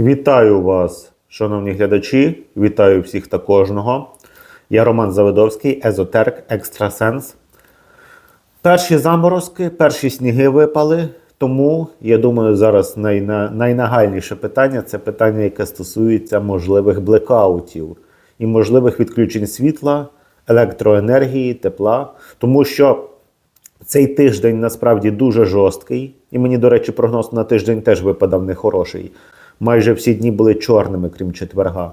Вітаю вас, шановні глядачі. Вітаю всіх та кожного. Я Роман Завидовський, езотерик, екстрасенс. Перші заморозки, перші сніги випали. Тому я думаю, зараз найна, найнагальніше питання це питання, яке стосується можливих блекаутів і можливих відключень світла, електроенергії, тепла. Тому що цей тиждень насправді дуже жорсткий, і мені, до речі, прогноз на тиждень теж випадав нехороший. Майже всі дні були чорними, крім четверга.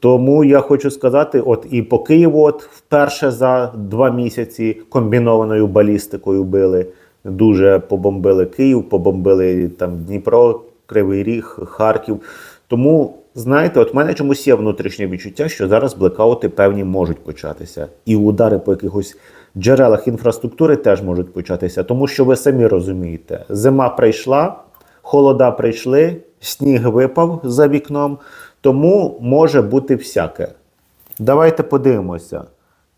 Тому я хочу сказати: от і по Києву, от вперше за два місяці комбінованою балістикою били. Дуже побомбили Київ, побомбили там Дніпро, Кривий Ріг, Харків. Тому, знаєте, от в мене чомусь є внутрішнє відчуття, що зараз блекаути певні можуть початися. І удари по якихось джерелах інфраструктури теж можуть початися. Тому що ви самі розумієте, зима прийшла, холода прийшли, сніг випав за вікном, тому може бути всяке. Давайте подивимося.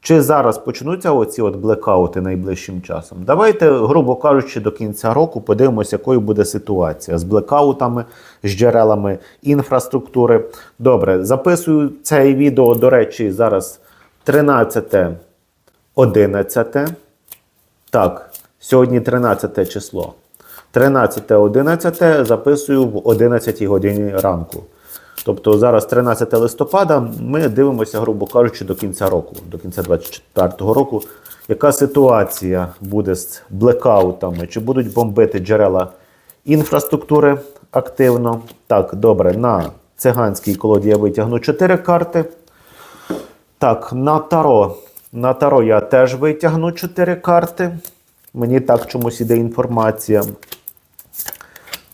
Чи зараз почнуться оці от блекаути найближчим часом? Давайте, грубо кажучи, до кінця року подивимося, якою буде ситуація з блекаутами, з джерелами інфраструктури. Добре, записую це відео, до речі, зараз 13, 11. Так, сьогодні 13 число. 13, 11 записую в 11 годині ранку. Тобто зараз 13 листопада ми дивимося, грубо кажучи, до кінця року, до кінця 2024 року. Яка ситуація буде з блекаутами? Чи будуть бомбити джерела інфраструктури активно? Так, добре, на циганській колоді я витягну 4 карти. Так, на таро. На таро я теж витягну 4 карти. Мені так чомусь іде інформація.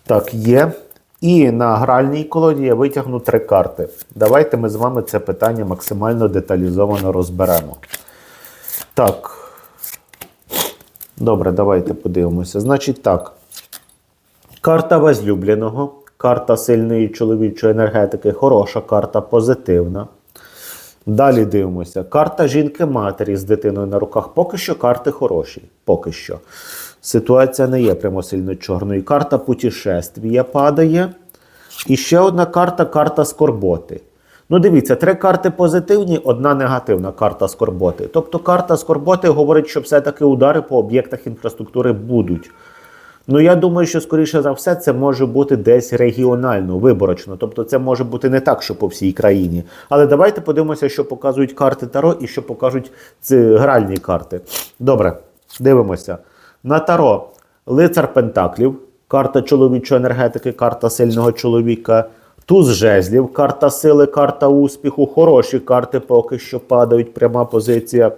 Так, є. І на гральній колоді я витягну три карти. Давайте ми з вами це питання максимально деталізовано розберемо. Так. Добре, давайте подивимося. Значить так. Карта возлюбленого, карта сильної чоловічої енергетики, хороша карта, позитивна. Далі дивимося. Карта жінки-матері з дитиною на руках. Поки що карти хороші. Поки що. Ситуація не є прямо сильно чорною. Карта путешествія падає. І ще одна карта карта скорботи. Ну, дивіться, три карти позитивні, одна негативна карта скорботи. Тобто карта скорботи говорить, що все-таки удари по об'єктах інфраструктури будуть. Ну, я думаю, що, скоріше за все, це може бути десь регіонально, виборочно. Тобто, це може бути не так, що по всій країні. Але давайте подивимося, що показують карти Таро і що покажуть ці гральні карти. Добре, дивимося. На Таро лицар Пентаклів, карта чоловічої енергетики, карта сильного чоловіка. Туз жезлів, карта сили, карта успіху, хороші карти поки що падають, пряма позиція.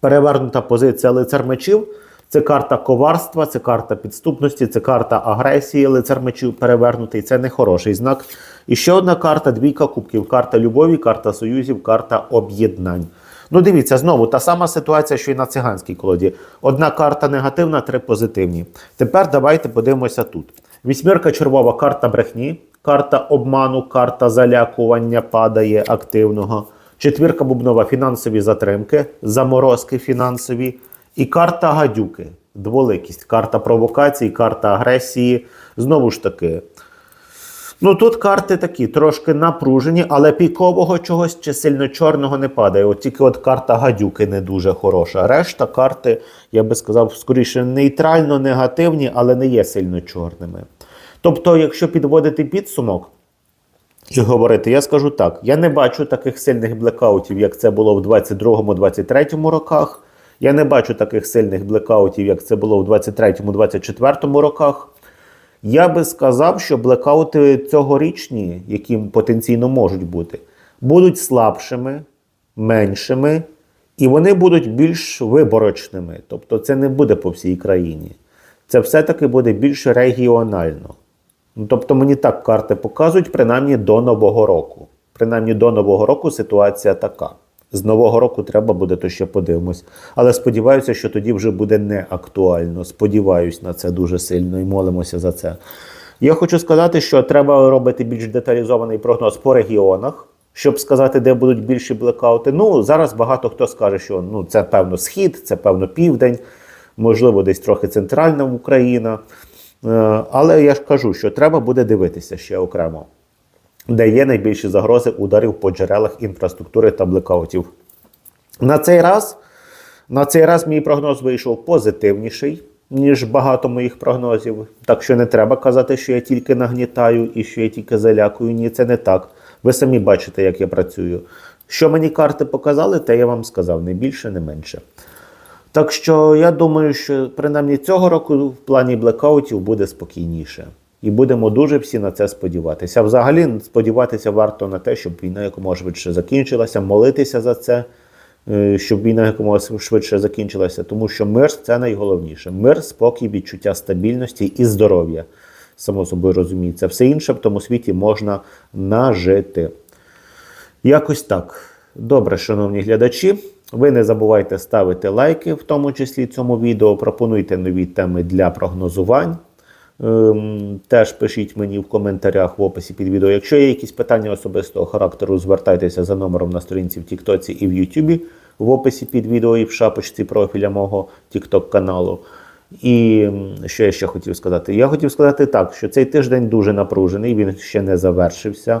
Перевернута позиція лицар мечів. Це карта коварства, це карта підступності, це карта агресії, лицар мечів перевернутий. Це не хороший знак. І ще одна карта двійка кубків. Карта любові, карта союзів, карта об'єднань. Ну, дивіться, знову та сама ситуація, що і на циганській колоді. Одна карта негативна, три позитивні. Тепер давайте подивимося тут. Вісьмірка червова карта брехні, карта обману, карта залякування падає активного. Четвірка бубнова фінансові затримки, заморозки фінансові. І карта гадюки, дволикість, карта провокацій, карта агресії. Знову ж таки. Ну тут карти такі трошки напружені, але пікового чогось чи сильно чорного не падає. От тільки от карта гадюки не дуже хороша. Решта карти, я би сказав, скоріше нейтрально негативні, але не є сильно чорними. Тобто, якщо підводити підсумок і говорити, я скажу так: я не бачу таких сильних блекаутів, як це було в 22-23 роках. Я не бачу таких сильних блекаутів, як це було в 23-24 роках. Я би сказав, що блекаути цьогорічні, які потенційно можуть бути, будуть слабшими, меншими, і вони будуть більш виборочними. Тобто це не буде по всій країні. Це все-таки буде більш регіонально. Ну, Тобто мені так карти показують, принаймні до Нового року. Принаймні до Нового року ситуація така. З Нового року треба буде, то ще подивимось. Але сподіваюся, що тоді вже буде не актуально. Сподіваюсь на це дуже сильно і молимося за це. Я хочу сказати, що треба робити більш деталізований прогноз по регіонах, щоб сказати, де будуть більші блекаути. Ну, зараз багато хто скаже, що ну, це певно схід, це певно південь, можливо, десь трохи центральна Україна. Е, Але я ж кажу, що треба буде дивитися ще окремо. Де є найбільші загрози ударів по джерелах інфраструктури та блекаутів. На цей раз, на цей раз мій прогноз вийшов позитивніший, ніж багато моїх прогнозів. Так що не треба казати, що я тільки нагнітаю і що я тільки залякую. Ні, це не так. Ви самі бачите, як я працюю. Що мені карти показали, те я вам сказав, не більше, не менше. Так що я думаю, що принаймні цього року в плані блекаутів буде спокійніше. І будемо дуже всі на це сподіватися. Взагалі сподіватися варто на те, щоб війна якомога швидше закінчилася, молитися за це, е, щоб війна якомога швидше закінчилася, тому що мир це найголовніше. Мир, спокій, відчуття стабільності і здоров'я. Само собою розуміється. Все інше в тому світі можна нажити. Якось так. Добре, шановні глядачі. Ви не забувайте ставити лайки, в тому числі цьому відео. Пропонуйте нові теми для прогнозувань. Ем, теж пишіть мені в коментарях в описі під відео. Якщо є якісь питання особистого характеру, звертайтеся за номером на сторінці в Тіктоці і в Ютубі в описі під відео і в шапочці профіля мого Тікток каналу. І що я ще хотів сказати? Я хотів сказати так, що цей тиждень дуже напружений, він ще не завершився.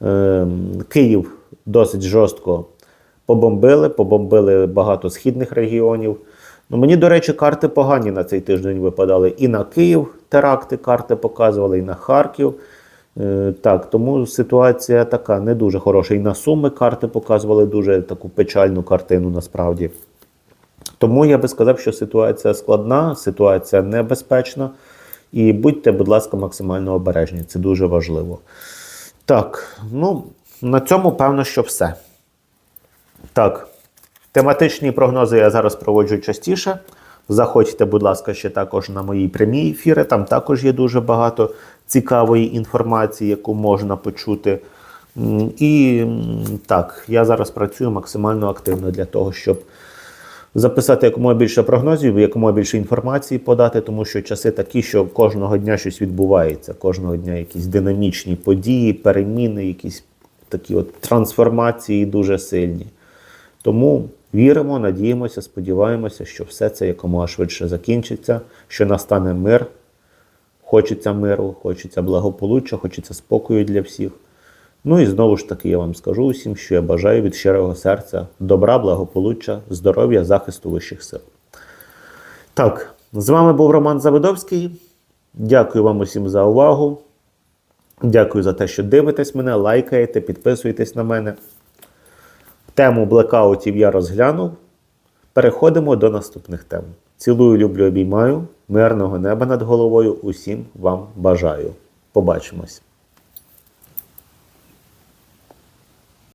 Ем, Київ досить жорстко побомбили, побомбили багато східних регіонів. Ну, мені, до речі, карти погані на цей тиждень випадали. І на Київ теракти карти показували, і на Харків. Е, так, тому ситуація така не дуже хороша. І на Суми карти показували дуже таку печальну картину насправді. Тому я би сказав, що ситуація складна, ситуація небезпечна. І будьте, будь ласка, максимально обережні. Це дуже важливо. Так, ну на цьому певно, що все. Так, тематичні прогнози я зараз проводжу частіше. Заходьте, будь ласка, ще також на мої прямі ефіри. Там також є дуже багато цікавої інформації, яку можна почути. І так, я зараз працюю максимально активно для того, щоб записати якомога більше прогнозів, якомога більше інформації подати, тому що часи такі, що кожного дня щось відбувається, кожного дня якісь динамічні події, переміни, якісь такі от трансформації дуже сильні. Тому віримо, надіємося, сподіваємося, що все це якомога швидше закінчиться, що настане мир. Хочеться миру, хочеться благополуччя, хочеться спокою для всіх. Ну і знову ж таки я вам скажу усім, що я бажаю від щирого серця добра, благополуччя, здоров'я, захисту вищих сил. Так, з вами був Роман Завидовський. Дякую вам усім за увагу. Дякую за те, що дивитесь мене, лайкаєте, підписуєтесь на мене. Тему блекаутів я розглянув. Переходимо до наступних тем. Цілую, люблю, обіймаю. Мирного неба над головою. Усім вам бажаю. Побачимось.